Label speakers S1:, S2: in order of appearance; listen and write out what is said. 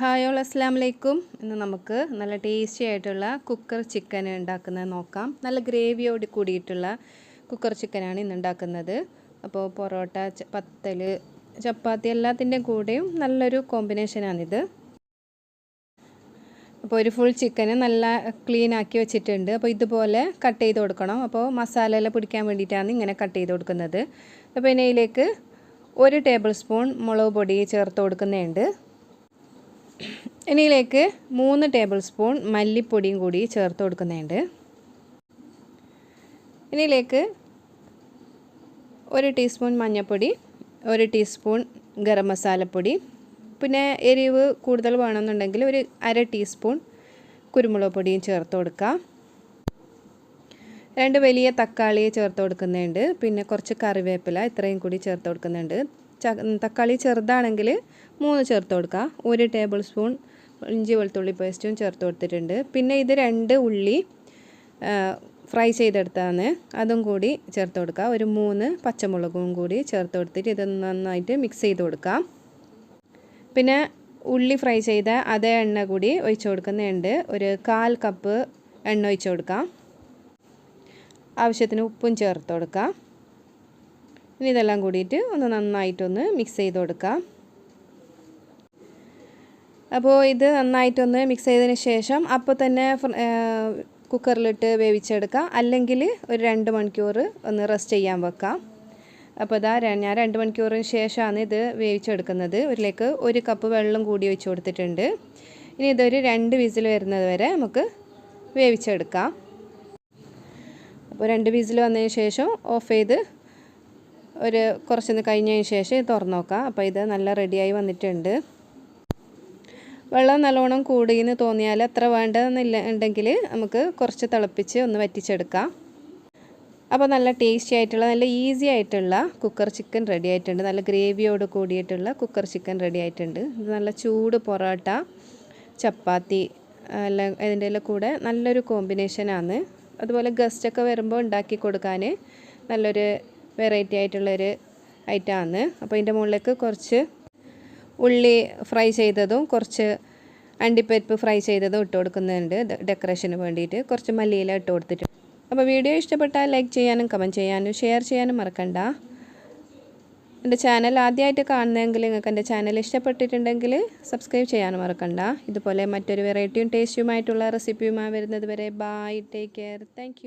S1: Hi all അസ്സാം വലൈക്കും ഇന്ന് നമുക്ക് നല്ല ടേസ്റ്റി ആയിട്ടുള്ള കുക്കർ ചിക്കൻ ഉണ്ടാക്കുന്നത് നോക്കാം. നല്ല ഗ്രേവിയോട് കൂടിയിട്ടുള്ള കുക്കർ ചിക്കനാണ് ഇന്ന് ഉണ്ടാക്കുന്നത്. അപ്പോൾ പൊറോട്ട പത്തൽ ചപ്പാത്തി എല്ലാത്തിന്റെയും കൂടെയും നല്ലൊരു കോമ്പിനേഷനാണിത്. അപ്പോൾ ഒരു ഫുൾ ചിക്കന് നല്ല ക്ലീൻ ആക്കി വെച്ചിട്ടുണ്ട്. അപ്പോൾ ഇതുപോലെ കട്ട് ചെയ്ത് കൊടുക്കണം. അപ്പോൾ മസാല എല്ലാം പിടിക്കാൻ വേണ്ടിയിട്ടാണ് ഇങ്ങനെ കട്ട് ചെയ്ത് കൊടുക്കുന്നത്. അപ്പോൾ ഇതിനയിലേക്ക് ഒരു ടേബിൾ സ്പൂൺ മുളക് പൊടി ചേർത്ത് കൊടുക്കുന്നുണ്ട്. ഇനിയിലേക്ക് മൂന്ന് ടേബിൾ സ്പൂൺ മല്ലിപ്പൊടിയും കൂടി ചേർത്ത് കൊടുക്കുന്നുണ്ട് ഇനിയിലേക്ക് ഒരു ടീസ്പൂൺ മഞ്ഞൾപ്പൊടി ഒരു ടീസ്പൂൺ ഗരം മസാലപ്പൊടി പിന്നെ എരിവ് കൂടുതൽ വേണമെന്നുണ്ടെങ്കിൽ ഒരു അര ടീസ്പൂൺ കുരുമുളക് പൊടിയും ചേർത്ത് കൊടുക്കാം രണ്ട് വലിയ തക്കാളി ചേർത്ത് കൊടുക്കുന്നുണ്ട് പിന്നെ കുറച്ച് കറിവേപ്പില ഇത്രയും കൂടി ചേർത്ത് കൊടുക്കുന്നുണ്ട് തക്കാളി ചെറുതാണെങ്കിൽ മൂന്ന് ചേർത്ത് കൊടുക്കുക. ഒരു ടേബിൾ സ്പൂൺ ഇഞ്ചി വെളുത്തുള്ളി പേസ്റ്റും ചേർത്ത് കൊടുത്തിട്ടുണ്ട്. പിന്നെ ഇത് രണ്ട് ഉള്ളി ഫ്രൈ ചെയ്തെടുത്താണ് അതും കൂടി ചേർത്ത് കൊടുക്കുക. ഒരു മൂന്ന് പച്ചമുളകും കൂടി ചേർത്ത് കൊടുത്തിട്ട് ഇത് നന്നായിട്ട് മിക്സ് ചെയ്ത് കൊടുക്കാം പിന്നെ ഉള്ളി ഫ്രൈ ചെയ്ത അതേ എണ്ണ കൂടി ഒഴിച്ചു കൊടുക്കുന്നുണ്ട്. ഒരു കാൽ കപ്പ് എണ്ണ ഒഴിച്ചു കൊടുക്കാം ആവശ്യത്തിന് ഉപ്പും ചേർത്ത് കൊടുക്കാം ഇനി ഇതെല്ലാം കൂടിയിട്ട് ഒന്ന് നന്നായിട്ടൊന്ന് മിക്സ് ചെയ്ത് കൊടുക്കാം. അപ്പോൾ ഇത് നന്നായിട്ടൊന്ന് മിക്സ് ചെയ്തതിന് ശേഷം അപ്പോൾ തന്നെ കുക്കറിലിട്ട് വേവിച്ചെടുക്കാം. അല്ലെങ്കിൽ ഒരു രണ്ട് മണിക്കൂർ ഒന്ന് റെസ്റ്റ് ചെയ്യാൻ വെക്കാം. അപ്പോൾ ഇതാ ഞാൻ രണ്ട് മണിക്കൂറിന് ശേഷമാണ് ഇത് വേവിച്ചെടുക്കുന്നത്. ഇതിലേക്ക് ഒരു കപ്പ് വെള്ളം കൂടി വെച്ച് കൊടുത്തിട്ടുണ്ട്. ഇനി ഇതൊരു രണ്ട് വിസിൽ വരുന്നത് വരെ നമുക്ക് വേവിച്ചെടുക്കാം. അപ്പോൾ രണ്ട് വിസിൽ വന്നതിന് ശേഷം ഓഫ് ചെയ്ത് ഒരു കുറച്ചൊന്ന് കഴിഞ്ഞതിന് ശേഷം തുറന്നു നോക്കാം. അപ്പോൾ ഇത് നല്ല റെഡിയായി വന്നിട്ടുണ്ട്. വെള്ളം നല്ലോണം എന്ന് തോന്നിയാൽ എത്ര വേണ്ടതെന്നില്ല ഉണ്ടെങ്കിൽ നമുക്ക് കുറച്ച് തിളപ്പിച്ച് ഒന്ന് വറ്റിച്ചെടുക്കാം. അപ്പോൾ നല്ല ടേസ്റ്റി ആയിട്ടുള്ള നല്ല ഈസി ആയിട്ടുള്ള കുക്കർ ചിക്കൻ റെഡി ആയിട്ടുണ്ട്. നല്ല ഗ്രേവിയോട് കൂടിയിട്ടുള്ള കുക്കർ ചിക്കൻ റെഡി ആയിട്ടുണ്ട്. നല്ല ചൂട് പൊറോട്ട ചപ്പാത്തി എല്ലാം ഇതിന്റെ എല്ലാം കൂടെ നല്ലൊരു കോമ്പിനേഷനാണ്. അതുപോലെ ഗസ്റ്റൊക്കെ വരുമ്പോൾ ഉണ്ടാക്കി കൊടുക്കാൻ നല്ലൊരു വെറൈറ്റി ആയിട്ടുള്ളൊരു ഐറ്റമാണ്. അപ്പോൾ ഇതിന്റെ മുകളിലേക്ക് കുറച്ച് ഉള്ളി ഫ്രൈ ചെയ്തതും കുറച്ച് അണ്ടിപ്പരിപ്പ് ഫ്രൈ ചെയ്തതും ഇട്ട് കൊടുക്കുന്നുണ്ട്. ഡെക്കറേഷന് വേണ്ടിയിട്ട് കുറച്ച് മല്ലിയില ഇട്ട് കൊടുത്തിട്ട്. അപ്പോൾ വീഡിയോ ഇഷ്ടപ്പെട്ടാൽ ലൈക്ക് ചെയ്യാനും കമന്റ് ചെയ്യാനും ഷെയർ ചെയ്യാനും മറക്കണ്ട. എന്റെ ചാനൽ ആദ്യമായിട്ട് കാണുന്നതെങ്കിൽ നിങ്ങൾക്ക് എന്റെ ചാനൽ ഇഷ്ടപ്പെട്ടിട്ടുണ്ടെങ്കിൽ സബ്സ്ക്രൈബ് ചെയ്യാനും മറക്കണ്ട. ഇതുപോലെ മറ്റൊരു വെറൈറ്റിയും ടേസ്റ്റിയുമായിട്ടുള്ള റെസിപ്പിയുമായി വരുന്നത് വരെ ബൈ. Take care. താങ്ക്